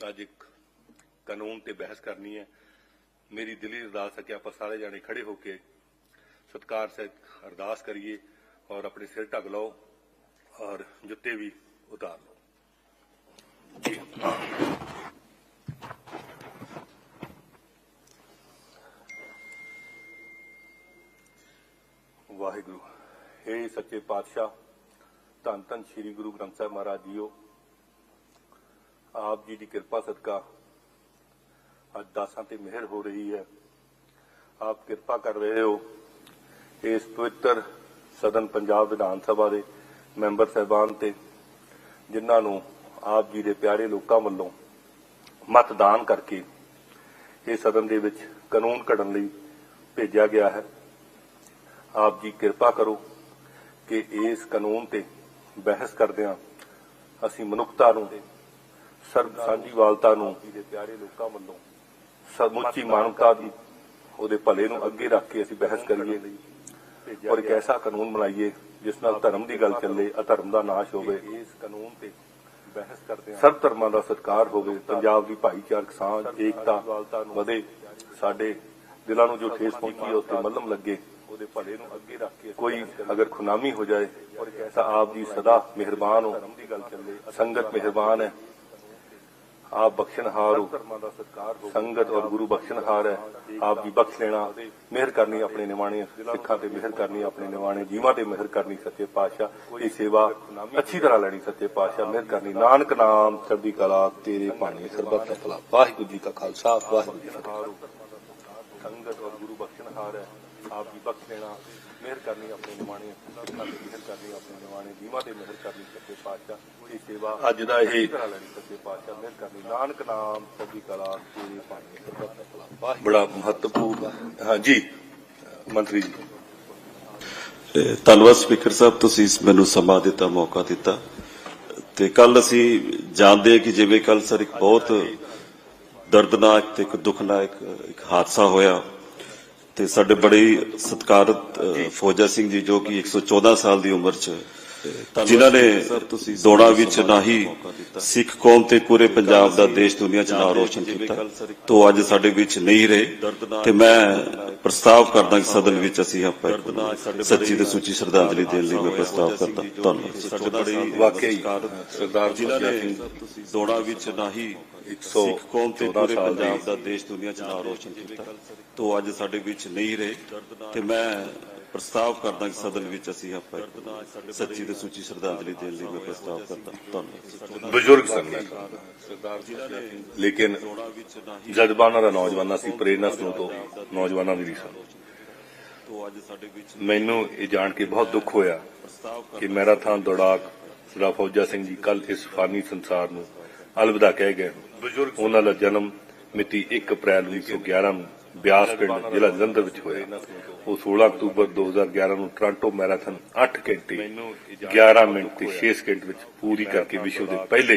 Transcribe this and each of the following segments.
ਅੱਜ ਇੱਕ ਕਾਨੂੰਨ ਤੇ ਬਹਿਸ ਕਰਨੀ ਹੈ। ਮੇਰੀ ਦਿਲੀ ਅਰਦਾਸ ਹੈ ਕਿ ਆਪਾਂ ਸਾਰੇ ਜਾਣੇ ਖੜੇ ਹੋ ਕੇ ਸਤਕਾਰ ਸਹਿਤ ਅਰਦਾਸ ਕਰੀਏ ਔਰ ਆਪਣੇ ਸਿਰ ਢੱਕ ਲਓ ਔਰ ਜੁੱਤੇ ਵੀ ਉਤਾਰ ਲਓ। ਜੀ। ਵਾਹਿਗੁਰੂ, ਹੇ ਸੱਚੇ ਪਾਤਸ਼ਾਹ, ਧੰਨ ਧੰਨ ਸ੍ਰੀ ਗੁਰੂ ਗ੍ਰੰਥ ਸਾਹਿਬ ਮਹਾਰਾਜ ਜੀਓ। ਆਪ ਜੀ ਦੀ ਕਿਰਪਾ ਸਦਕਾ ਅੱਜ ਦਾਸਾਂ ਤੇ ਮਿਹਰ ਹੋ ਰਹੀ ਹੈ। ਆਪ ਕਿਰਪਾ ਕਰ ਰਹੇ ਹੋ ਇਸ ਪਵਿੱਤਰ ਸਦਨ ਪੰਜਾਬ ਵਿਧਾਨ ਸਭਾ ਦੇ ਮੈਂਬਰ ਸਹਿਬਾਨ ਤੇ, ਜਿਨ੍ਹਾਂ ਨੂੰ ਆਪ ਜੀ ਦੇ ਪਿਆਰੇ ਲੋਕਾਂ ਵੱਲੋਂ ਮਤਦਾਨ ਕਰਕੇ ਇਹ ਸਦਨ ਦੇ ਵਿੱਚ ਕਾਨੂੰਨ ਘੜਨ ਲਈ ਭੇਜਿਆ ਗਿਆ ਹੈ। ਆਪ ਜੀ ਕਿਰਪਾ ਕਰੋ ਕਿ ਇਸ ਕਾਨੂੰਨ ਤੇ ਬਹਿਸ ਕਰਦਿਆਂ ਅਸੀਂ ਮਨੁੱਖਤਾ ਨੂੰ ਸਰਬ ਸਾਂਝੀਵਾਲਤਾ ਨੂੰ ਦੇ ਪਿਆਰੇ ਲੋਕਾਂ ਵੱਲੋਂ ਸਮੁੱਚੀ ਮਾਨਵਤਾ ਦੀ ਉਹਦੇ ਭਲੇ ਨੂੰ ਅੱਗੇ ਰੱਖ ਕੇ ਅਸੀਂ ਬਹਿਸ ਕਰੀਏ ਔਰ ਇੱਕ ਐਸਾ ਕਾਨੂੰਨ ਬਣਾਈਏ ਜਿਸ ਨਾਲ ਧਰਮ ਦੀ ਗੱਲ ਚੱਲੇ ਅਧਰਮ ਦਾ ਨਾਸ਼ ਹੋਵੇ। ਇਸ ਕਾਨੂੰਨ ਤੇ ਬਹਿਸ ਕਰਦੇ ਹਾਂ ਸਭ ਧਰਮਾਂ ਦਾ ਸਤਿਕਾਰ ਹੋਵੇ, ਪੰਜਾਬ ਦੀ ਭਾਈਚਾਰਕ ਸਾਂਝ, ਏਕਤਾ ਵਧੇ। ਸਾਡੇ ਦਿਲਾਂ ਨੂੰ ਜੋ ਠੇਸ ਪਹੁੰਚੀ ਹੈ ਉਸ ਤੇ ਮੱਲਮ ਲੱਗੇ। ਉਹਦੇ ਭਲੇ ਨੂੰ ਅੱਗੇ ਰੱਖ ਕੇ ਕੋਈ ਅਗਰ ਖੁਨਾਮੀ ਹੋ ਜਾਏ ਤਾਂ ਆਪ ਦੀ ਸਦਾ ਮਿਹਰਬਾਨ ਹੋ। ਧਰਮ ਦੀ ਗੱਲ ਚੱਲੇ ਸੰਗਤ ਮਿਹਰਬਾਨ ਹੈ। ਆਪ ਬਖਸ਼ਣਹਾਰ ਹੋ ਸੰਗਤ ਔਰ ਗੁਰੂ ਬਖਸ਼ਣਹਾਰ ਹੈ ਆਪ ਦੀ ਬਖਸ਼ ਲੈਣਾ ਮਿਹਰ ਕਰਨੀ ਆਪਣੇ ਨਿਵਾਣੇ ਸਿੱਖਾਂ ਤੇ ਮਿਹਰ ਕਰਨੀ ਆਪਣੇ ਨਿਵਾਣੇ ਜੀਵਾਂ ਤੇ ਮਿਹਰ ਕਰਨੀ ਸੱਚੇ ਪਾਤਸ਼ਾਹ ਇਹ ਸੇਵਾ ਅੱਛੀ ਤਰ੍ਹਾਂ ਲੈਣੀ ਸੱਚੇ ਪਾਤਸ਼ਾਹ ਮਿਹਰ ਕਰਨੀ ਨਾਨਕ ਨਾਮ ਚੜ੍ਹਦੀ ਕਲਾ ਤੇਰੇ ਭਾਣੇ ਸਰਬੱਤ ਭਲਾ ਵਾਹਿਗੁਰੂ ਜੀ ਕਾ ਖਾਲਸਾ ਵਾਹਿਗੁਰੂ ਜੀ ਕੀ ਫਤਿਹ ਸੰਗਤ ਔਰ ਗੁਰੂ ਬਖਸ਼ਣਹਾਰ ਹੈ ਆਪ ਦੀ ਬਖਸ਼ ਲੈਣਾ ਮਿਹਰ ਕਰਨੀ ਆਪਣੇ ਨਿਵਾਣੇ ਸਿੱਖਾਂ ਤੇ ਮਿਹਰ ਕਰਨੀ ਆਪਣੇ ਨਿਵਾਣੇ ਜੀਵਾਂ ਤੇ ਮਿਹਰ ਕਰਨੀ ਸੱਚੇ ਪਾਤਸ਼ਾਹ ਇਹ ਸੇਵਾ ਅੱਜ ਦਾ ਇਹ ਸੱਚੇ ਪਾਤਸ਼ਾਹ ਮਿਹਰ ਕਰਨੀ। ਨਾਨਕ ਨਾਮ ਸਭੀ ਕਲਾ ਭਲਾ ਵਾਹਿਗੁਰੂ। ਬੜਾ ਮਹੱਤਵਪੂਰਨ ਹਾਂਜੀ ਮੰਤਰੀ ਜੀ। ਤੇ ਧੰਨਵਾਦ ਸਪੀਕਰ ਸਾਹਿਬ ਤੁਸੀਂ ਇਸ ਮੈਨੂੰ ਸਮਾਂ ਦਿੱਤਾ ਮੌਕਾ ਦਿੱਤਾ। ਤੇ ਕੱਲ ਅਸੀਂ ਜਾਣਦੇ ਕਿ ਜਿਵੇਂ ਕੱਲ ਸਰ ਇੱਕ ਬਹੁਤ ਦਰਦਨਾਕ ਤੇ ਇੱਕ ਦੁਖਨਾਕ ਇੱਕ ਹਾਦਸਾ ਹੋਇਆ। ਤੇ ਸਾਡੇ ਬੜੇ ਸਤਿਕਾਰਤ ਫੌਜਾ ਸਿੰਘ ਜੀ ਜੋ ਕਿ 114 ਸਾਲ ਦੀ ਉਮਰ 'ਚ ਜਿਨ੍ਹਾਂ ਨੇ ਦੌੜਾਂ ਵਿੱਚ ਨਾ ਹੀ ਸਿੱਖ ਕੌਮ ਤੇ ਪੂਰੇ ਪੰਜਾਬ ਦਾ ਦੇਸ਼ ਦੁਨੀਆ 'ਚ ਨਾਮ ਰੋਸ਼ਨ ਕੀਤਾ। ਤੋਂ ਅੱਜ ਸਾਡੇ ਵਿੱਚ ਨਹੀਂ ਰਹੇ। ਤੇ ਮੈਂ ਪ੍ਰਸਤਾਵ ਕਰਦਾ ਕਿ ਸਦਨ ਵਿੱਚ ਅਸੀਂ ਆਪਾਂ ਇੱਕ ਸੱਚੀ ਤੇ ਸੁੱਚੀ ਸ਼ਰਧਾਂਜਲੀ ਦੇਣ ਲਈ ਮੈਂ ਪ੍ਰਸਤਾਵ ਕਰਦਾ। ਧੰਨਵਾਦ ਵਾਕਈ ਸਰਦਾਰ ਜਿਨ੍ਹਾਂ ਨੇ ਦੌੜਾਂ ਵਿੱਚ ਨਾ ਹੀ 114 ਸਿੱਖ ਕੌਮ ਤੇ ਪੂਰੇ ਸਾਲ ਪੰਜਾਬ ਦਾ ਦੇਸ਼ ਦੁਨੀਆ 'ਚ ਨਾਮ ਰੋਸ਼ਨ ਕੀਤਾ। ਤੋਂ ਅੱਜ ਸਾਡੇ ਵਿੱਚ ਨਹੀਂ ਰਹੇ। ਤੇ ਮੈਂ ਪ੍ਰਸਤਾਵ ਕਰਦਾ ਕਿ ਸਦਨ ਵਿੱਚ ਅਸੀਂ ਆਪਾਂ ਸੱਚੀ ਤੇ ਸੁੱਚੀ ਸ਼ਰਧਾਂਜਲੀ ਦੇਣ ਲਈ ਮੈਂ ਪ੍ਰਸਤਾਵ ਕਰਦਾ। ਧੰਨਵਾਦ। ਬਜ਼ੁਰਗ ਸਨ ਸਰਦਾਰ ਫੌਜਾ ਸਿੰਘ ਲੇਕਿਨ ਜਜ਼ਬਾਨਾਂ ਦਾ ਨੌਜਵਾਨਾਂ ਸੀ, ਪ੍ਰੇਰਨਾ ਸਰੋਤ ਨੌਜਵਾਨਾਂ ਦੀ ਨਹੀਂ ਮੈਨੂੰ ਇਹ ਜਾਣ ਕੇ ਬਹੁਤ ਦੁੱਖ ਹੋਇਆ ਕਿ ਮੈਰਾਥਨ ਦੌੜਾਕ ਸਰਦਾਰ ਫੌਜਾ ਸਿੰਘ ਜੀ ਕੱਲ ਇਸ ਫਾਨੀ ਸੰਸਾਰ ਨੂੰ ਅਲਵਿਦਾ ਕਹਿ ਗਏ ਉਹਨਾਂ ਦਾ ਜਨਮ ਮਿਤੀ 1 ਅਪ੍ਰੈਲ 1911 ਨੂੰ ਬਿਆਸ ਪਿੰਡ ਜ਼ਿਲ੍ਹਾ ਜਲੰਧਰ ਵਿੱਚ ਹੋਇਆ। ਉਹ 16 ਅਕਤੂਬਰ 2011 ਨੂੰ ਟੋਰਾਂਟੋ ਮੈਰਾਥਨ 8 ਘੰਟੇ 11 ਮਿੰਟ ਤੇ 6 ਸਕਿੰਟ ਵਿੱਚ ਪੂਰੀ ਕਰਕੇ ਵਿਸ਼ਵ ਦੇ ਪਹਿਲੇ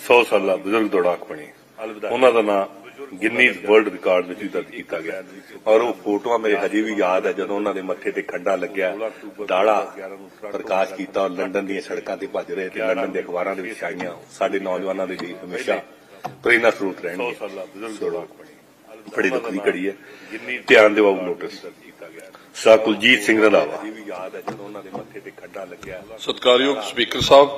100 ਸਾਲਾ ਬਜ਼ੁਰਗ ਦੌੜਾਕ ਬਣੇ। ਉਹਨਾਂ ਦਾ ਨਾਮ ਗਿਨੀਜ਼ ਵਰਲਡ ਰਿਕਾਰਡ ਵਿੱਚ ਵੀ ਦਰਜ ਕੀਤਾ ਗਿਆ। ਔਰ ਉਹ ਫੋਟੋਆਂ ਮੇਰੇ ਹਜੇ ਵੀ ਯਾਦ ਹੈ, ਜਦੋਂ ਉਹਨਾਂ ਦੇ ਮੱਥੇ ਤੇ ਖੰਡਾ ਲੱਗਿਆ, ਦਾੜਾ ਪ੍ਰਕਾਸ਼ ਕੀਤਾ ਔਰ ਲੰਡਨ ਦੀਆਂ ਸੜਕਾਂ ਤੇ ਭੱਜ ਰਹੇ ਤੇ ਲੰਡਨ ਦੇ ਅਖਬਾਰਾਂ ਦੇ ਵਿੱਚ ਆਈਆਂ ਸਾਡੇ ਨੌਜਵਾਨਾਂ ਦੇ ਲਈ ਹਮੇਸ਼ਾ ਪ੍ਰੇਰਨਾ ਸਰੋਤ ਰਹਿਣਗੇ। ਦੌੜਾਕ ਬਣੀ ਬੜੀ ਦੁੱਖ ਦੀ ਘੜੀ ਹੈ। ਧਿਆਨ ਦਿਵਾਓ ਨੋਟਿਸ ਸ਼ਾਹ ਕੁਲਜੀਤ ਸਿੰਘ ਰੰਧਾਵਾ ਯਾਦ ਹੈ ਜਦੋਂ ਉਹਨਾਂ ਦੇ ਮੱਥੇ ਤੇ ਖੰਡਾ ਲੱਗਿਆ। ਸਤਿਕਾਰਯੋਗ ਸਪੀਕਰ ਸਾਹਿਬ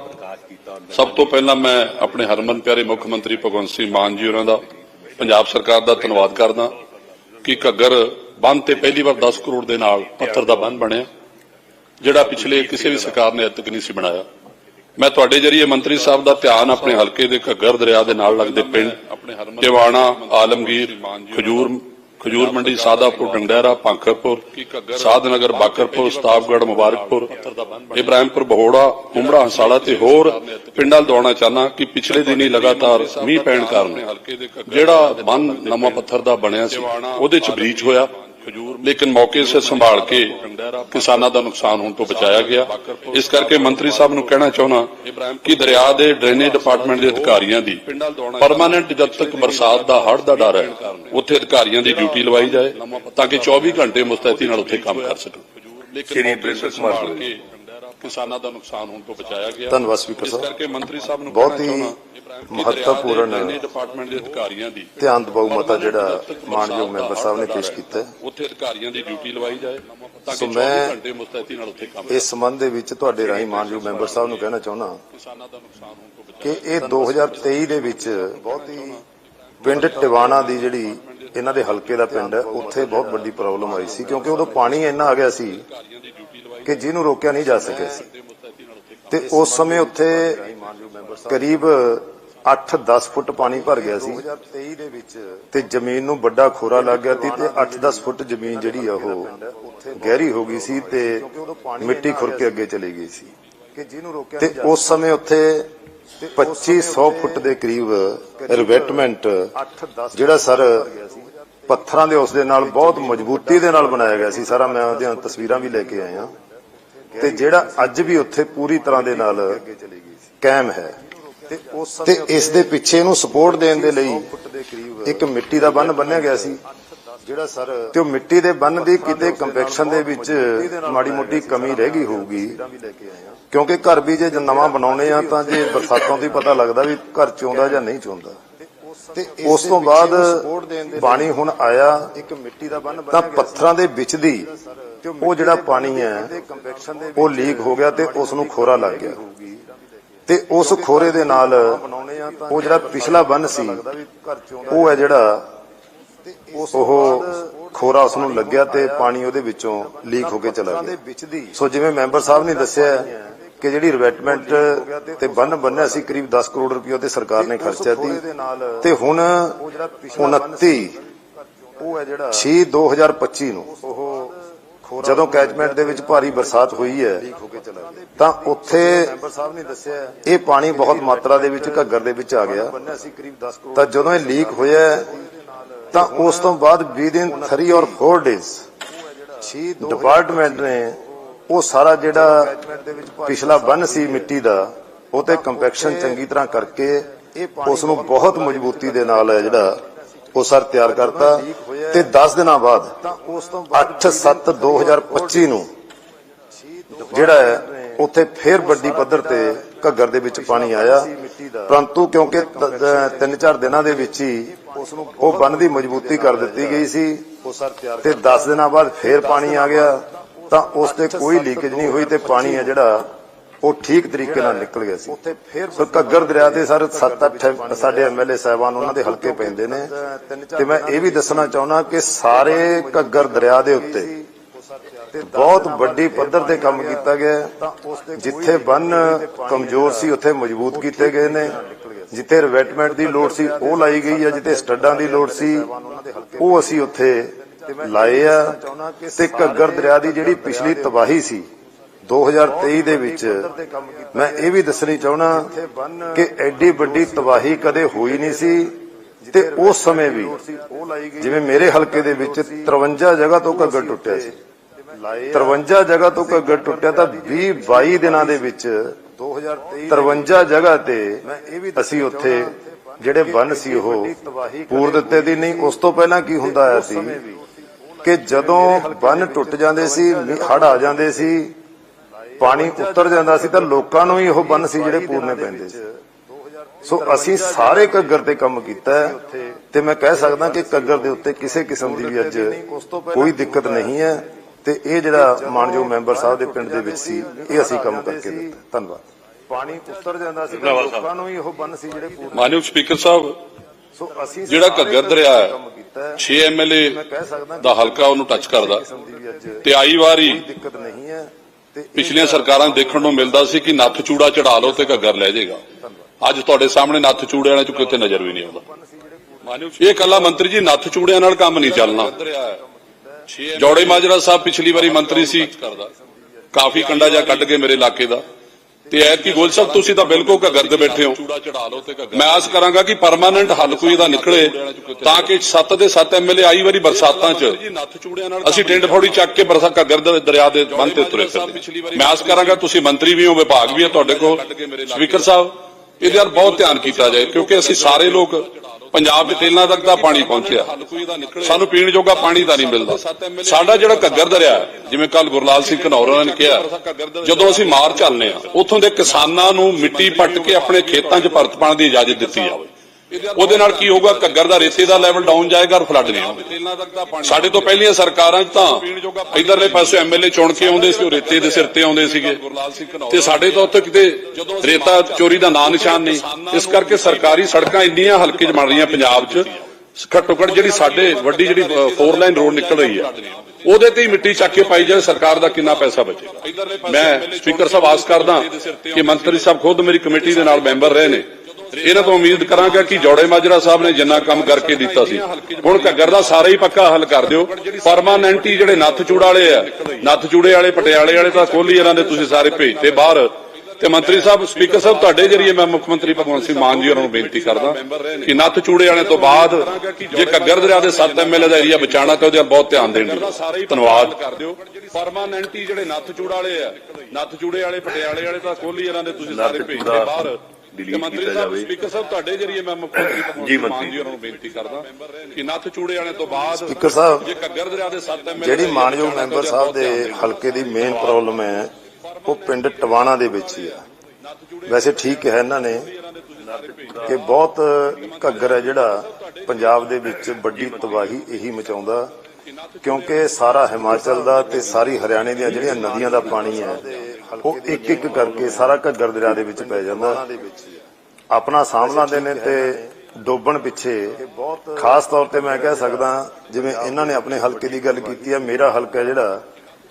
ਸਭ ਤੋਂ ਪਹਿਲਾਂ ਮੈਂ ਆਪਣੇ ਹਰਮਨ ਪਿਆਰੇ ਮੁੱਖ ਮੰਤਰੀ ਭਗਵੰਤ ਸਿੰਘ ਮਾਨ ਜੀ ਹੋਰਾਂ ਦਾ ਪੰਜਾਬ ਸਰਕਾਰ ਦਾ ਧੰਨਵਾਦ ਕਰਦਾ ਕਿ ਘੱਗਰ ਬੰਦ ਤੇ ਪਹਿਲੀ ਵਾਰ 10 ਕਰੋੜ ਦੇ ਨਾਲ ਪੱਥਰ ਦਾ ਬੰਦ ਬਣਿਆ ਜਿਹੜਾ ਪਿਛਲੇ ਕਿਸੇ ਵੀ ਸਰਕਾਰ ਨੇ ਅੱਜ ਤੱਕ ਨਹੀਂ ਸੀ ਬਣਾਇਆ। ਮੈਂ ਤੁਹਾਡੇ ਜਰੀਏ ਮੰਤਰੀ ਸਾਹਿਬ ਦਾ ਧਿਆਨ ਆਪਣੇ ਹਲਕੇ ਦੇ ਘੱਗਰ ਦਰਿਆ ਦੇ ਨਾਲ ਲੱਗਦੇ ਪਿੰਡ ਟਿਵਾਣਾ ਆਲਮਗੀਰ, ਖਜੂਰ ਖਜੂਰ ਮੰਡੀ, ਸਾਦਾਪੁਰ ਡੰਡੈਰਾ ਭਾਂਖਰਪੁਰ, ਸਾਧਨਗਰ, ਬਾਕਰਪੁਰ ਸਤਾਬਗੜ ਮੁਬਾਰਕਪੁਰ, ਇਬਰਾਹਿਮਪੁਰ, ਬਹੋੜਾ ਉਮੜਾ ਹਸਾਲਾ ਤੇ ਹੋਰ ਪਿੰਡਾਂ ਨੂੰ ਦੌੜਨਾ ਚਾਹਨਾ ਕਿ ਪਿਛਲੇ ਦਿਨੀ ਲਗਾਤਾਰ ਮੀਂਹ ਪੈਣ ਕਾਰਨ ਜਿਹੜਾ ਬੰਨ ਨਵਾਂ ਪੱਥਰ ਦਾ ਬਣਿਆ ਸੀ, ਉਹਦੇ ਚ ਬ੍ਰੀਚ ਹੋਇਆ। ਲੇਕਿਨ ਮੌਕੇ ਸੇ ਸੰਭਾਲ ਕੇ ਕਿਸਾਨਾਂ ਦਾ ਨੁਕਸਾਨ ਹੋਣ ਤੋਂ ਬਚਾਇਆ ਗਿਆ। ਇਸ ਕਰਕੇ ਮੰਤਰੀ ਸਾਹਿਬ ਨੂੰ ਕਹਿਣਾ ਚਾਹੁੰਦਾ ਕਿ ਦਰਿਆ ਦੇ ਡਰੇਨੇਜ ਡਿਪਾਰਟਮੈਂਟ ਦੇ ਅਧਿਕਾਰੀਆਂ ਦੀ ਪਰਮਾਨੈਂਟ ਜਦ ਤੱਕ ਬਰਸਾਤ ਦਾ ਹੜ੍ਹ ਦਾ ਡਰ ਹੈ, ਉੱਥੇ ਅਧਿਕਾਰੀਆਂ ਦੀ ਡਿਊਟੀ ਲਵਾਈ ਜਾਏ ਤਾਂ ਕਿ 24 ਘੰਟੇ ਮੁਸਤੈਦੀ ਨਾਲ ਉੱਥੇ ਕੰਮ ਕਰ ਸਕਣ। ਸ਼੍ਰੀ ਬ੍ਰਿੰਦਰ ਕੁਮਾਰ ਕਿਸਾਨਾਂ ਦਾ ਨੁਕਸਾਨ ਹੋਣ ਤੋਂ ਬਚਾਇਆ ਗਿਆ ਧੰਨਵਾਦ ਸਪੀਕਰ ਇਸ ਸਾਹਿਬ। ਕਰਕੇ ਮੰਤਰੀ ਸਾਹਿਬ ਨੂੰ ਬਹੁਤ ਹੀ ਮਹੱਤਵਪੂਰਨ ਡਿਪਾਰਟਮੈਂਟ ਦੇ ਅਧਿਕਾਰੀਆਂ ਦੀ ਧਿਆਨ ਦਿਵਾਊ ਮਤਾ ਜਿਹੜਾ ਮਾਨਯੋਗ ਮੈਂਬਰ ਸਾਹਿਬ ਨੇ ਪੇਸ਼। ਕੀਤਾ। ਉੱਥੇ ਅਧਿਕਾਰੀਆਂ ਦੀ ਡਿਊਟੀ ਲਵਾਈ ਜਾਏ ਤਾਂ ਕਿ ਮੈਂ 24 ਘੰਟੇ ਮੁਸਤੈਦੀ ਨਾਲ ਉੱਥੇ ਕੰਮ ਇਸ ਸੰਬੰਧ ਦੇ ਵਿੱਚ ਤੁਹਾਡੇ ਰਾਹੀਂ ਮਾਨਯੋਗ ਮੈਂਬਰ ਸਾਹਿਬ ਨੂੰ ਕਹਿਣਾ ਚਾਹੁੰਦਾ ਕਿ ਇਹ 2023 ਦੇ ਵਿੱਚ ਬਹੁਤ ਹੀ ਪਿੰਡ ਟਿਵਾਣਾ ਦੀ ਜਿਹੜੀ ਇਹਨਾਂ ਦੇ ਹਲਕੇ ਦਾ ਪਿੰਡ ਹੈ ਉੱਥੇ ਬਹੁਤ ਵੱਡੀ ਪ੍ਰੋਬਲਮ ਆਈ ਸੀ ਕਿਉਂਕਿ ਉਦੋਂ ਪਾਣੀ ਇੰਨਾ ਆ ਗਿਆ ਸੀ ਅਧਿਕਾਰੀਆਂ ਦੀ ਡਿਊਟੀ ਲਵਾਈ ਕਿ ਜਿਹਨੂੰ ਰੋਕਿਆ ਨਹੀਂ ਜਾ ਸਕਿਆ ਸੀ। ਤੇ ਉਸ ਸਮੇਂ ਉੱਥੇ ਕਰੀਬ 8-10 ਫੁੱਟ ਪਾਣੀ ਭਰ ਗਿਆ ਸੀ 2023 ਦੇ ਵਿੱਚ ਤੇ ਜ਼ਮੀਨ ਨੂੰ ਵੱਡਾ ਖੋਰਾ ਲੱਗ ਗਿਆ ਸੀ ਤੇ 8-10 ਫੁੱਟ ਜ਼ਮੀਨ ਜਿਹੜੀ ਆ ਉਹ ਗਹਿਰੀ ਹੋ ਗਈ ਸੀ ਤੇ ਮਿੱਟੀ ਖੁਰ ਕੇ ਅੱਗੇ ਚਲੀ ਗਈ ਸੀ। ਕਿ ਜਿਹਨੂੰ ਰੋਕਿਆ ਤੇ ਉਸ ਸਮੇਂ ਉੱਥੇ 2500 ਫੁੱਟ ਦੇ ਕਰੀਬ ਰਿਵੈਟਮੈਂਟ ਜਿਹੜਾ ਸਰ ਪੱਥਰਾਂ ਦੇ ਉਸ ਦੇ ਨਾਲ ਬਹੁਤ ਮਜ਼ਬੂਤੀ ਦੇ ਨਾਲ ਬਣਾਇਆ ਗਿਆ ਸੀ। ਸਾਰਾ ਮੈਂ ਉਹਦੀਆਂ ਤਸਵੀਰਾਂ ਵੀ ਲੈ ਕੇ ਆਇਆ। ਤੇ ਜਿਹੜਾ ਅੱਜ ਵੀ ਉੱਥੇ ਪੂਰੀ ਤਰ੍ਹਾਂ ਦੇ ਨਾਲ ਕਾਇਮ ਹੈ ਤੇ ਇਸ ਦੇ ਪਿੱਛੇ ਇਹਨੂੰ ਸਪੋਰਟ ਦੇਣ ਦੇ ਲਈ ਇੱਕ ਮਿੱਟੀ ਦਾ ਬੰਨ ਬੰਨਿਆ ਗਿਆ ਸੀ। ਜਿਹੜਾ ਸਰ ਤੇ ਉਹ ਮਿੱਟੀ ਦੇ ਬੰਨ ਦੀ ਕਿਤੇ ਕੰਪੈਕਸ਼ਨ ਦੇ ਵਿੱਚ ਮਾੜੀ ਮੋਟੀ ਕਮੀ ਰਹਿ ਗਈ ਹੋਊਗੀ। ਕਿਉਂਕਿ ਘਰ ਵੀ ਜੇ ਨਵਾਂ ਬਣਾਉਣੇ ਆ ਤਾਂ ਜੇ ਬਰਸਾਤਾਂ ਤੋਂ ਹੀ ਪਤਾ ਲੱਗਦਾ ਵੀ ਘਰ ਚੋਂਦਾ ਜਾਂ ਨਹੀਂ ਚੋਂਦਾ। ਤੇ ਉਸ ਤੋਂ ਬਾਅਦ ਪਾਣੀ ਹੁਣ ਆਇਆ ਇੱਕ ਮਿੱਟੀ ਦਾ ਬੰਨ ਤਾਂ ਪੱਥਰਾਂ ਦੇ ਵਿੱਚ ਦੀ ਉਹ ਜਿਹੜਾ ਪਾਣੀ ਹੈ ਉਹ ਲੀਕ ਹੋ ਗਿਆ ਤੇ ਉਸ ਨੂੰ ਖੋਰਾ ਲੱਗ ਗਿਆ। ਤੇ ਉਸ ਖੋਰੇ ਦੇ ਨਾਲ ਉਹ ਜਿਹੜਾ ਪਿਛਲਾ ਬੰਨ ਸੀ ਉਹ ਹੈ ਜਿਹੜਾ ਉਹ ਖੋਰਾ ਉਸ ਨੂੰ ਲੱਗਿਆ ਤੇ ਪਾਣੀ ਉਹਦੇ ਵਿੱਚੋਂ ਲੀਕ ਹੋ ਕੇ ਚਲਾ ਗਿਆ। ਸੋ ਜਿਵੇਂ ਮੈਂਬਰ ਸਾਹਿਬ ਨੇ ਦੱਸਿਆ ਕਿ ਜਿਹੜੀ ਰਿਵੈਟਮੈਂਟ ਤੇ ਬੰਨ ਬੰਨਿਆ ਸੀ ਕਰੀਬ 10 ਕਰੋੜ ਰੁਪਏ ਤੇ ਸਰਕਾਰ ਨੇ ਖਰਚਿਆ ਸੀ ਤੇ ਹੁਣ 29 ਉਹ ਹੈ ਜਿਹੜਾ 6 2025 ਨੂੰ ਉਹ ਜਦੋਂ ਕੈਚਮੈਂਟ ਦੇ ਵਿੱਚ ਭਾਰੀ ਬਰਸਾਤ ਹੋਈ ਹੈ ਤਾਂ ਉੱਥੇ ਮੈਂਬਰ ਸਾਹਿਬ ਨੇ ਦੱਸਿਆ ਇਹ ਪਾਣੀ ਬਹੁਤ ਮਾਤਰਾ ਦੇ ਵਿੱਚ ਘੱਗਰ ਦੇ ਵਿੱਚ ਆ ਗਿਆ। ਤਾਂ ਜਦੋਂ ਇਹ ਲੀਕ ਹੋਇਆ ਤਾਂ ਉਸ ਤੋਂ ਬਾਅਦ ਵਿਦਿਨ 3 ਔਰ 4 ਡੇਜ਼ ਡਿਪਾਰਟਮੈਂਟ ਨੇ ਉਹ ਸਾਰਾ ਜਿਹੜਾ ਪਿਛਲਾ ਬੰਨ ਸੀ ਮਿੱਟੀ ਦਾ ਉਹ ਤੇ ਕੰਪੈਕਸ਼ਨ ਚੰਗੀ ਤਰ੍ਹਾਂ ਕਰਕੇ ਉਸ ਨੂੰ ਬਹੁਤ ਮਜ਼ਬੂਤੀ ਦੇ ਨਾਲ ਹੈ ਜਿਹੜਾ ਉਹ ਸਰ ਤਿਆਰ ਕਰਤਾ ਤੇ 10 ਦਿਨਾਂ ਬਾਅਦ 8/7/2025 ਨੂੰ ਜਿਹੜਾ ਹੈ ਉੱਥੇ ਫੇਰ ਵੱਡੀ ਪੱਧਰ ਤੇ ਘੱਗਰ ਦੇ ਵਿੱਚ ਪਾਣੀ ਆਇਆ। ਪਰੰਤੂ ਕਿਉਂਕਿ 3-4 ਦਿਨਾਂ ਦੇ ਵਿੱਚ ਹੀ ਉਹ ਬੰਨ ਦੀ ਮਜ਼ਬੂਤੀ ਕਰ ਦਿੱਤੀ ਗਈ ਸੀ ਤੇ 10 ਦਿਨਾਂ ਬਾਅਦ ਫੇਰ ਪਾਣੀ ਆ ਗਿਆ। ਤਾਂ ਉਸ ਤੇ ਕੋਈ ਲੀਕੇਜ ਨਹੀਂ ਹੋਈ ਤੇ ਪਾਣੀ ਹੈ ਜਿਹੜਾ ਉਹ ਠੀਕ ਤਰੀਕੇ ਨਾਲ ਨਿਕਲ ਗਿਆ ਸੀ। ਸੋ ਘੱਗਰ ਦਰਿਆ ਤੇ ਸਰ 7-8 ਸਾਡੇ ਐਮਐਲਏ ਸਾਹਿਬਾਨ ਉਹਨਾਂ ਦੇ ਹਲਕੇ ਪੈਂਦੇ ਨੇ। ਤੇ ਮੈਂ ਇਹ ਵੀ ਦੱਸਣਾ ਚਾਹੁੰਦਾ ਕਿ ਸਾਰੇ ਘੱਗਰ ਦਰਿਆ ਦੇ ਉੱਤੇ ਬਹੁਤ ਵੱਡੀ ਪੱਧਰ ਤੇ ਕੰਮ ਕੀਤਾ ਗਿਆ। ਜਿੱਥੇ ਬੰਨ ਕਮਜ਼ੋਰ ਸੀ ਉੱਥੇ ਮਜ਼ਬੂਤ ਕੀਤੇ ਗਏ ਨੇ। ਜਿੱਥੇ ਰਿਵੈਟਮੈਂਟ ਦੀ ਲੋੜ ਸੀ ਉਹ ਲਾਈ ਗਈ ਹੈ ਜਿੱਥੇ ਸਟੱਡਾਂ ਦੀ ਲੋੜ ਸੀ ਉਹ ਅਸੀਂ ਉੱਥੇ ਲਾਏ ਆ ਤੇ ਘੱਗਰ ਦਰਿਆ ਦੀ ਜਿਹੜੀ ਪਿਛਲੀ ਤਬਾਹੀ ਸੀ 2023 ਦੇ ਵਿੱਚ ਮੈਂ ਇਹ ਵੀ ਦੱਸਣੀ ਚਾਹਣਾ ਕਿ ਐਡੀ ਵੱਡੀ ਤਬਾਹੀ ਕਦੇ ਹੋਈ ਨਹੀਂ ਸੀ ਤੇ ਉਸ ਸਮੇਂ ਵੀ ਜਿਵੇਂ ਮੇਰੇ ਹਲਕੇ ਦੇ ਵਿੱਚ 53 ਜਗ੍ਹਾ ਤੋਂ ਘੱਗਰ ਟੁੱਟਿਆ ਸੀ। 53 ਜਗ੍ਹਾ ਤੋਂ ਘੱਗਰ ਟੁੱਟਿਆ ਤਾਂ 20 22 ਦਿਨਾਂ ਦੇ ਵਿੱਚ 53 ਜਗ੍ਹਾ ਤੇ ਅਸੀਂ ਉੱਥੇ ਜਿਹੜੇ ਬੰਨ ਸੀ ਉਹ ਪੂਰ ਦਿੱਤੇ ਦੀ ਨਹੀਂ ਉਸ ਤੋਂ ਪਹਿਲਾਂ ਕੀ ਹੁੰਦਾ ਆਇਆ ਸੀ ਕਿ ਜਦੋਂ ਬੰਨ ਟੁੱਟ ਜਾਂਦੇ ਸੀ ਹੜ ਆ ਜਾਂਦੇ ਸੀ ਪਾਣੀ ਉੱਤਰ ਜਾਂਦਾ ਸੀ ਤਾਂ ਲੋਕਾਂ ਨੂੰ ਹੀ ਉਹ ਬੰਨ ਸੀ ਜਿਹੜੇ ਪੂਰਨੇ ਪੈਂਦੇ ਸੀ। ਸੋ ਅਸੀਂ ਸਾਰੇ ਘੱਗਰ ਤੇ ਕੰਮ ਕੀਤਾ ਤੇ ਮੈਂ ਕਹਿ ਸਕਦਾ ਕਿ ਘੱਗਰ ਦੇ ਉੱਤੇ ਕਿਸੇ ਕਿਸਮ ਦੀ ਵੀ ਅੱਜ ਕੋਈ ਦਿੱਕਤ ਨਹੀਂ ਹੈ ਤੇ ਇਹ ਜਿਹੜਾ ਮਾਨਯੋਗ ਮੈਂਬਰ ਸਾਹਿਬ ਦੇ ਪਿੰਡ ਦੇ ਵਿੱਚ ਸੀ ਇਹ ਅਸੀਂ ਕੰਮ ਕਰਕੇ ਦਿੱਤਾ। ਧੰਨਵਾਦ। ਪਾਣੀ ਉੱਤਰ ਜਾਂਦਾ ਸੀ। ਲੋਕਾਂ ਨੂੰ ਹੀ ਉਹ ਬੰਨ ਸੀ ਜਿਹੜੇ ਪੂਰਨੇ ਮਾਨਯੋਗ ਸਪੀਕਰ ਸਾਹਿਬ ਸੋ ਅਸੀਂ ਜਿਹੜਾ ਘੱਗਰ ਦਰਿਆ ਹੈ, ਕੰਮ ਕੀਤਾ ਹੈ। 6 ਐਮਐਲਏ ਦਾ ਹਲਕਾ ਉਹਨੂੰ ਟੱਚ ਕਰਦਾ। ਤੇ ਆਈ ਵਾਰੀ ਦਿੱਕਤ ਨਹੀਂ ਹੈ। ਪਿਛਲੀਆਂ ਸਰਕਾਰਾਂ ਦੇਖਣ ਨੂੰ ਮਿਲਦਾ ਸੀ ਕਿ ਨੱਥ ਚੂੜਾ ਚੜਾ ਲਓ ਤੇ ਘੱਗਰ ਲੈ ਜਾਏਗਾ। ਅੱਜ ਤੁਹਾਡੇ ਸਾਹਮਣੇ ਨੱਥ ਚੂੜਿਆਂ ਨਾਲ ਕਿਤੇ ਨਜ਼ਰ ਵੀ ਨਹੀਂ ਆਉਂਦਾ। ਇਹ ਕੱਲਾ ਮੰਤਰੀ ਜੀ ਨੱਥ ਚੂੜਿਆਂ ਨਾਲ ਕੰਮ ਨਹੀਂ ਚੱਲਣਾ। ਜੋੜੇ ਮਾਜਰਾ ਸਾਹਿਬ ਪਿਛਲੀ ਵਾਰੀ ਮੰਤਰੀ ਸੀ। ਕਾਫੀ ਕੰਡਾ ਜਾ ਕੱਢ ਕੇ ਮੇਰੇ ਇਲਾਕੇ ਦਾ। ਤੇ ਐਤ ਕੀ ਗੋਲ ਸਾਹਿਬ ਤੁਸੀਂ ਤਾਂ ਬਿਲਕੁਲ ਘੱਗਰ ਤੇ ਬੈਠੇ ਹੋ। ਮੈਂ ਆਸ ਕਰਾਂਗਾ ਕਿ ਪਰਮਾਨੈਂਟ ਹੱਲ ਕੋਈ ਇਹਦਾ ਨਿਕਲੇ ਤਾਂ ਕਿ 7 ਦੇ 7 ਐਮਐਲਏ ਆਈ ਵਾਰੀ ਬਰਸਾਤਾਂ 'ਚ ਅਸੀਂ ਟਿੰਡ ਫੌੜੀ ਚੱਕ ਕੇ ਬਰਸਾ ਘੱਗਰ ਦੇ ਦਰਿਆ ਦੇ ਬੰਦ ਤੇ ਤੁਰੇ ਫਿਰਦੇ। ਮੈਂ ਆਸ ਕਰਾਂਗਾ ਤੁਸੀਂ ਮੰਤਰੀ ਵੀ ਹੋ ਵਿਭਾਗ ਵੀ ਹੈ ਤੁਹਾਡੇ ਕੋਲ। ਸਪੀਕਰ ਸਾਹਿਬ ਇਹਦੇ ਵੱਲ ਬਹੁਤ ਧਿਆਨ ਕੀਤਾ ਜਾਏ ਕਿਉਂਕਿ ਅਸੀਂ ਸਾਰੇ ਲੋਕ ਪੰਜਾਬ ਦੇ ਤੇਲਾਂ ਤੱਕ ਦਾ ਪਾਣੀ ਪਹੁੰਚਿਆ। ਸਾਨੂੰ ਪੀਣ ਜੋਗਾ ਪਾਣੀ ਤਾਂ ਨਹੀਂ ਮਿਲਦਾ। ਸਾਡਾ ਜਿਹੜਾ ਘੱਗਰ ਦਰਿਆ ਹੈ, ਜਿਵੇਂ ਕੱਲ ਗੁਰਲਾਲ ਸਿੰਘ ਘਨੌਰ ਨੇ ਕਿਹਾ, ਜਦੋਂ ਅਸੀਂ ਮਾਰ ਚੱਲਨੇ ਆ, ਉੱਥੋਂ ਦੇ ਕਿਸਾਨਾਂ ਨੂੰ ਮਿੱਟੀ ਪੱਟ ਕੇ ਆਪਣੇ ਖੇਤਾਂ 'ਚ ਭਰਤ ਪਾਉਣ ਦੀ ਇਜਾਜ਼ਤ ਦਿੱਤੀ ਜਾਵੇ। ਉਹਦੇ ਨਾਲ ਕੀ ਹੋਊਗਾ? ਘੱਗਰ ਦਾ ਰੇਤੇ ਦਾ ਲੈਵਲ ਡਾਊਨ ਜਾਏਗਾ ਔਰ ਫਲੱਡ ਨਹੀਂ ਆਉਂਦੇ ਸਾਡੇ ਤੋਂ ਪਹਿਲੀਆਂ ਸਰਕਾਰਾਂ 'ਚ ਤਾਂ ਇਧਰਲੇ ਪਾਸੇ ਐਮਐਲਏ ਚੁਣ ਕੇ ਆਉਂਦੇ ਸੀ, ਉਹ ਰੇਤੇ ਦੇ ਸਿਰ ਤੇ ਆਉਂਦੇ ਸੀਗੇ। ਤੇ ਸਾਡੇ ਤੋਂ ਉੱਥੇ ਕਿਤੇ ਰੇਤਾ ਚੋਰੀ ਦਾ ਨਾਂ ਨਿਸ਼ਾਨ ਨਹੀਂ। ਇਸ ਕਰਕੇ ਸਰਕਾਰੀ ਸੜਕਾਂ ਇੰਨੀਆਂ ਹਲਕੇ 'ਚ ਬਣ ਰਹੀਆਂ ਪੰਜਾਬ 'ਚ ਘੱਟੋ ਘੱਟ ਜਿਹੜੀ ਸਾਡੇ ਵੱਡੀ ਜਿਹੜੀ 4 ਲਾਈਨ ਰੋਡ ਨਿਕਲ ਰਹੀ ਹੈ, ਉਹਦੇ ਤੇ ਹੀ ਮਿੱਟੀ ਚੱਕ ਕੇ ਪਾਈ ਜਾਵੇ ਸਰਕਾਰ ਦਾ ਕਿੰਨਾ ਪੈਸਾ ਬਚੇਗਾ ਮੈਂ ਸਪੀਕਰ ਸਾਹਿਬ ਆਸ ਕਰਦਾ ਕਿ ਮੰਤਰੀ ਸਾਹਿਬ ਖੁਦ ਮੇਰੀ ਕਮੇਟੀ ਦੇ ਨਾਲ ਮੈਂਬਰ ਰਹੇ ਨੇ। ਇਹਨਾਂ ਤੋਂ ਉਮੀਦ ਕਰਾਂਗਾ ਕਿ ਜੋੜੇ ਮਾਜਰਾ ਸਾਹਿਬ ਨੇ ਜਿੰਨਾ ਕੰਮ ਕਰਕੇ ਦਿੱਤਾ ਸੀ। ਹੁਣ ਘੱਗਰ ਦਾ ਸਾਰਾ ਹੀ ਪੱਕਾ ਹੱਲ ਕਰ ਦਿਓ। ਪਰਮਾਨੈਂਟੀ ਜਿਹੜੇ ਨੱਥ ਚੂੜਾ ਵਾਲੇ ਆ, ਨੱਥ ਚੂੜੇ ਵਾਲੇ, ਪਟਿਆਲੇ ਵਾਲੇ ਤਾਂ ਕੋਹਲੀ ਇਹਨਾਂ ਦੇ, ਤੁਸੀਂ ਸਾਰੇ ਭੇਜਤੇ ਬਾਹਰ। ਤੇ ਮੰਤਰੀ ਸਾਹਿਬ ਸਪੀਕਰ ਸਾਹਿਬ ਤੁਹਾਡੇ ਜਰੀਏ ਮੈਂ ਮੁੱਖ ਮੰਤਰੀ ਭਗਵੰਤ ਸਿੰਘ ਮਾਨ ਜੀ ਹੋਰਾਂ ਨੂੰ ਬੇਨਤੀ ਕਰਦਾ ਕਿ ਨੱਥ ਚੂੜੇ ਵਾਲੇ ਤੋਂ ਬਾਅਦ ਜੇ ਘੱਗਰ ਦਰਿਆ ਦੇ 7 ਐਮਐਲਏ ਦਾ ਏਰੀਆ ਬਚਾਣਾ ਤਾਂ ਉਹਦੇ ਵੱਲ ਬਹੁਤ ਧਿਆਨ ਦੇਣ ਦੀ ਧੰਨਵਾਦ ਕਰ ਦਿਓ ਪਰਮਾਨੈਂਟੀ ਜਿਹੜੇ ਨੱਥ ਚੂੜ ਵਾਲੇ ਆ ਨੱਥ ਚੂੜੇ ਵਾਲੇ ਪਟਿਆਲੇ ਵਾਲੇ ਤਾਂ ਕੋਹਲੀ ਇਹਨਾਂ ਦੇ ਤੁਸੀਂ ਸਾਰੇ ਭੇਜਤੇ ਬਾਹਰ ਤੇ delete ਮੰਤਰੀ ਕੀਤਾ ਸਾਹਿਬ ਜਾਵੇ। ਸਪੀਕਰ ਸਾਹਿਬ ਤੁਹਾਡੇ ਜਰੀਏ ਮੈਂ ਮੁੱਖ ਮੰਤਰੀ ਭਗਵੰਤ ਜੀ ਸਿੰਘ ਮਾਨ ਮੰਤਰੀ। ਜੀ ਹੋਰਾਂ ਨੂੰ ਬੇਨਤੀ ਕਰਦਾ ਕਿ ਨੱਥ ਚੂੜੇ ਵਾਲੇ ਤੋਂ ਬਾਅਦ ਸਪੀਕਰ ਸਾਹਿਬ ਜੇ ਘੱਗਰ ਦਰਿਆ ਦੇ 7 ਐਮਐਲਏ ਜਿਹੜੀ ਮਾਨਯੋਗ ਮੈਂਬਰ ਸਾਹਿਬ ਦੇ ਹਲਕੇ ਦੀ ਮੇਨ ਪ੍ਰੋਬਲਮ ਹੈ ਉਹ ਪਿੰਡ ਟਵਾਣਾ ਦੇ ਵਿੱਚ ਹੀ ਆ। ਵੈਸੇ ਠੀਕ ਹੈ ਇਹਨਾਂ ਨੇ ਕਿ ਬਹੁਤ ਘੱਗਰ ਹੈ ਜਿਹੜਾ ਪੰਜਾਬ ਦੇ ਵਿੱਚ ਵੱਡੀ ਤਬਾਹੀ ਇਹੀ ਮਚਾਉਂਦਾ, ਕਿਉਂਕਿ ਸਾਰਾ ਹਿਮਾਚਲ ਦਾ ਤੇ ਸਾਰੀ ਹਰਿਆਣੇ ਦੀਆਂ ਜਿਹੜੀਆਂ ਨਦੀਆਂ ਦਾ ਪਾਣੀ ਹੈ, ਉਹ ਇੱਕ ਇੱਕ ਕਰਕੇ ਸਾਰਾ ਘੱਗਰ ਦਰਿਆ ਦੇ ਵਿੱਚ ਪੈ ਜਾਂਦਾ। ਆਪਣਾ ਸਾਂਭਲਾਂ ਦੇ ਨੇ ਤੇ ਡੋਬਣ ਪਿੱਛੇ ਖਾਸ ਤੌਰ ਤੇ ਮੈਂ ਕਹਿ ਸਕਦਾ, ਜਿਵੇਂ ਇਹਨਾਂ ਨੇ ਆਪਣੇ ਹਲਕੇ ਦੀ ਗੱਲ ਕੀਤੀ ਹੈ, ਮੇਰਾ ਹਲਕਾ ਜਿਹੜਾ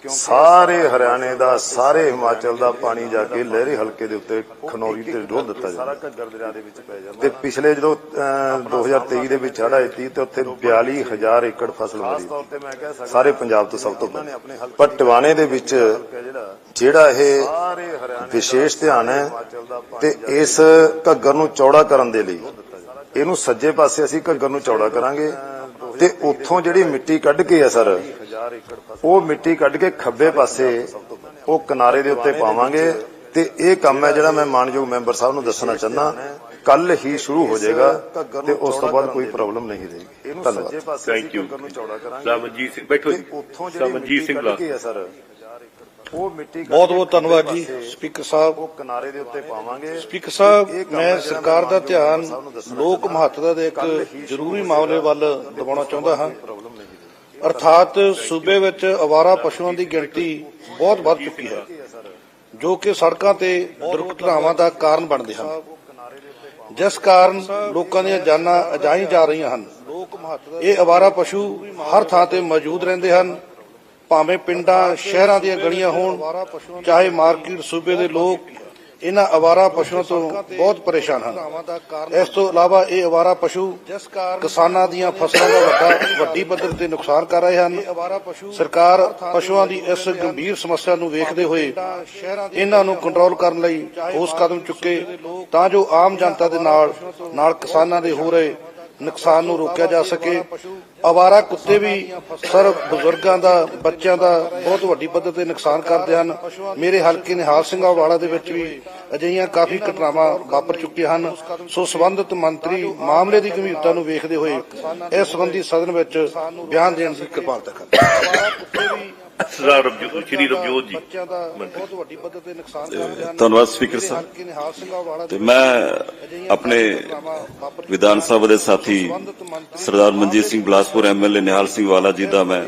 ਸਾਰੇ ਹਰਿਆਣੇ ਦਾ ਸਾਰੇ ਹਿਮਾਚਲ ਦਾ ਪਾਣੀ ਜਾ ਕੇ ਲਹਿਰੇ ਹਲਕੇ ਦੇ ਉੱਤੇ ਖਨੌਰੀ ਤੇ ਡੋਲ ਦਿੱਤਾ ਜਾਂਦਾ। ਸਾਰਾ ਘੱਗਰ ਦਰਿਆ ਦੇ ਵਿੱਚ ਪੈ ਜਾਂਦਾ। ਤੇ ਪਿਛਲੇ ਜਦੋਂ ਅਹ, 2023 ਦੇ ਵਿੱਚ ਹੜ੍ਹ ਆਈ ਸੀ ਤੇ ਉੱਥੇ 42000 ਏਕੜ ਫਸਲ ਮਰੀ। ਸਾਰੇ ਪੰਜਾਬ ਤੋਂ ਸਭ ਤੋਂ ਪਰ ਟਿਵਾਣੇ ਦੇ ਵਿੱਚ ਜਿਹੜਾ ਇਹ ਵਿਸ਼ੇਸ਼ ਧਿਆਨ ਹੈ ਤੇ ਇਸ ਘੱਗਰ ਨੂੰ ਚੌੜਾ ਕਰਨ ਦੇ ਲਈ ਇਹਨੂੰ ਸੱਜੇ ਪਾਸੇ ਅਸੀਂ ਘੱਗਰ ਨੂੰ ਚੌੜਾ ਕਰਾਂਗੇ ਤੇ ਉੱਥੋਂ ਜਿਹੜੀ ਮਿੱਟੀ ਕੱਢ ਕੇ ਆ ਸਰ ਉਹ ਮਿੱਟੀ ਕੱਢ ਕੇ ਖੱਬੇ ਪਾਸੇ ਉਹ ਕਿਨਾਰੇ ਦੇ ਉੱਤੇ ਪਾਵਾਂਗੇ ਤੇ ਇਹ ਕੰਮ ਹੈ ਜਿਹੜਾ ਮੈਂ ਮਾਨਯੋਗ ਮੈਂਬਰ ਸਾਹਿਬ ਨੂੰ ਦੱਸਣਾ ਚਾਹੁੰਦਾ। ਕੱਲ ਹੀ ਸ਼ੁਰੂ ਹੋ ਜਾਏਗਾ ਤੇ ਉਸ ਤੋਂ ਬਾਅਦ ਕੋਈ ਪ੍ਰੋਬਲਮ ਨਹੀਂ ਰਹੇਗੀ। ਧੰਨਵਾਦ। ਥੈਂਕ ਯੂ ਰਮਨਜੀਤ ਸਿੰਘ ਬੈਠੋ ਜੀ। ਉੱਥੋਂ ਜਿਹੜੀ ਸਿੰਘ ਕੱਢ ਲਾ ਕੇ ਆ ਸਰ ਉਹ ਮਿੱਟੀ ਬਹੁਤ ਬਹੁਤ ਧੰਨਵਾਦ ਜੀ ਸਪੀਕਰ ਸਾਹਿਬ। ਉਹ ਕਿਨਾਰੇ ਦੇ ਉੱਤੇ ਪਾਵਾਂਗੇ। ਸਪੀਕਰ ਸਾਹਿਬ ਮੈਂ ਸਰਕਾਰ ਦਾ ਧਿਆਨ ਲੋਕ। ਮਹੱਤਤਾ ਦੇ ਇੱਕ ਜ਼ਰੂਰੀ ਮਾਮਲੇ ਵੱਲ ਦਿਵਾਉਣਾ ਚਾਹੁੰਦਾ ਹਾਂ। ਅਰਥਾਤ ਸੂਬੇ ਵਿੱਚ ਅਵਾਰਾ ਪਸ਼ੂਆਂ ਦੀ ਗਿਣਤੀ ਬਹੁਤ ਵੱਧ ਚੁੱਕੀ ਹੈ, ਜੋ ਕਿ ਸੜਕਾਂ ਤੇ ਦੁਰਘਟਨਾਵਾਂ ਦਾ ਕਾਰਨ ਬਣਦੇ ਹਨ। ਜਿਸ ਕਾਰਨ ਲੋਕਾਂ ਦੀਆਂ ਜਾਨਾਂ ਅਜਾਈ ਜਾ ਰਹੀਆਂ ਹਨ। ਇਹ ਅਵਾਰਾ ਪਸ਼ੂ ਹਰ ਥਾਂ ਤੇ ਮੌਜੂਦ ਰਹਿੰਦੇ ਹਨ। ਭਾਵੇਂ ਪਿੰਡਾਂ, ਸ਼ਹਿਰਾਂ ਦੀਆਂ ਗਲੀਆਂ ਹੋਣ, ਚਾਹੇ ਮਾਰਕੀਟ ਸੂਬੇ ਦੇ ਲੋਕ ਇਹਨਾਂ ਅਵਾਰਾ ਪਸ਼ੂਆਂ ਤੋਂ ਬਹੁਤ ਪਰੇਸ਼ਾਨ ਹਨ। ਇਸ ਤੋਂ ਇਲਾਵਾ ਇਹ ਅਵਾਰਾ ਪਸ਼ੂ ਕਿਸਾਨਾਂ ਦੀਆਂ ਫਸਲਾਂ ਦਾ ਵੱਡਾ ਵੱਡੀ ਪੱਧਰ ਤੇ ਨੁਕਸਾਨ ਕਰ ਰਹੇ ਹਨ। ਸਰਕਾਰ ਪਸ਼ੂਆਂ ਦੀ ਇਸ ਗੰਭੀਰ ਸਮੱਸਿਆ ਨੂੰ ਵੇਖਦੇ ਹੋਏ ਇਹਨਾਂ ਨੂੰ ਕੰਟਰੋਲ ਕਰਨ ਲਈ ਠੋਸ ਕਦਮ ਚੁੱਕੇ ਤਾਂ ਜੋ ਆਮ ਜਨਤਾ ਦੇ ਨਾਲ ਨਾਲ ਕਿਸਾਨਾਂ ਦੇ ਹੋ ਰਹੇ ਨੁਕਸਾਨ ਨੂੰ ਰੋਕਿਆ ਜਾ ਸਕੇ। ਅਵਾਰਾ ਕੁੱਤੇ ਵੀ ਸਰ ਬਜ਼ੁਰਗਾਂ ਦਾ, ਬੱਚਿਆਂ ਦਾ ਬਹੁਤ ਵੱਡੀ ਪੱਧਰ ਤੇ ਨੁਕਸਾਨ ਕਰਦੇ ਹਨ। ਮੇਰੇ ਹਲਕੇ ਨਿਹਾਲ ਸਿੰਘ ਵਾਲਾ ਦੇ ਵਿੱਚ ਵੀ ਅਜਿਹੀਆਂ ਕਾਫੀ ਘਟਨਾਵਾਂ ਵਾਪਰ ਚੁੱਕੀਆਂ ਹਨ। ਸੋ ਸੰਬੰਧਿਤ ਮੰਤਰੀ ਮਾਮਲੇ ਦੀ ਗੰਭੀਰਤਾ ਨੂੰ ਵੇਖਦੇ ਹੋਏ ਇਸ ਸੰਬੰਧੀ ਸਦਨ ਵਿੱਚ ਬਿਆਨ ਦੇਣ ਦੀ ਕਿਰਪਾਲਤਾ ਕਰਨ ਸਰਦਾਰ ਰਵਜੋਤ ਸ਼੍ਰੀ ਰਵਜੋਤ ਜੀ। ਬੱਚਿਆਂ ਦਾ ਬਹੁਤ ਵੱਡੀ ਪੱਧਰ ਤੇ ਨੁਕਸਾਨ ਕਰਦੇ ਹਨ ਧੰਨਵਾਦ ਸਪੀਕਰ ਸਾਹਿਬ। ਤੇ ਮੈਂ ਆਪਣੇ ਵਿਧਾਨ ਸਭਾ ਦੇ ਸਾਥੀ ਸਰਦਾਰ ਮਨਜੀਤ ਸਿੰਘ ਬਲਾਸਪੁਰ ਐਮਐਲਏ ਨਿਹਾਲ ਸਿੰਘ ਵਾਲਾ ਜੀ ਦਾ ਮੈਂ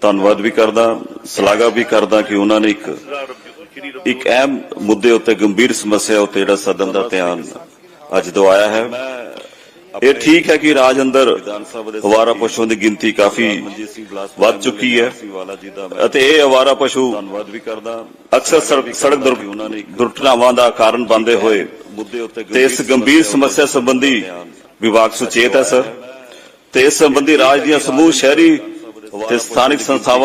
ਧੰਨਵਾਦ ਵੀ ਕਰਦਾ ਸ਼ਲਾਘਾ ਵੀ ਕਰਦਾ ਕਿ ਉਹਨਾਂ ਨੇ ਇੱਕ ਇੱਕ ਅਹਿਮ ਮੁੱਦੇ ਉੱਤੇ ਗੰਭੀਰ ਸਮੱਸਿਆ ਉੱਤੇ ਜਿਹੜਾ ਸਦਨ ਦਾ ਧਿਆਨ ਅੱਜ ਦਵਾਇਆ ਹੈ। ਇਹ ਠੀਕ ਹੈ ਕਿ ਰਾਜ ਅੰਦਰ ਅਵਾਰਾ ਪਸ਼ੂਆਂ ਦੀ ਗਿਣਤੀ ਕਾਫੀ ਵੱਧ ਚੁੱਕੀ ਹੈ ਅਤੇ ਇਹ ਅਵਾਰਾ ਪਸ਼ੂ ਧੰਨਵਾਦ ਵੀ ਕਰਦਾ ਅਕਸਰ ਸੜਕ ਸੜਕ ਦੁਰਘਟਨਾਵਾਂ ਦਾ ਕਾਰਨ ਬਣਦੇ ਹੋਏ ਮੁੱਦੇ ਉੱਤੇ ਤੇ ਇਸ ਗੰਭੀਰ ਸਮੱਸਿਆ ਸੰਬੰਧੀ ਵਿਭਾਗ ਸੁਚੇਤ ਹੈ, ਸਰ। ਤੇ ਇਸ ਸੰਬੰਧੀ ਰਾਜ ਦੀਆਂ ਸਮੂਹ, ਸ਼ਹਿਰੀ ਤੇ ਸਥਾਨਕ ਸੰਸਥਾਵਾਂ ਨੂੰ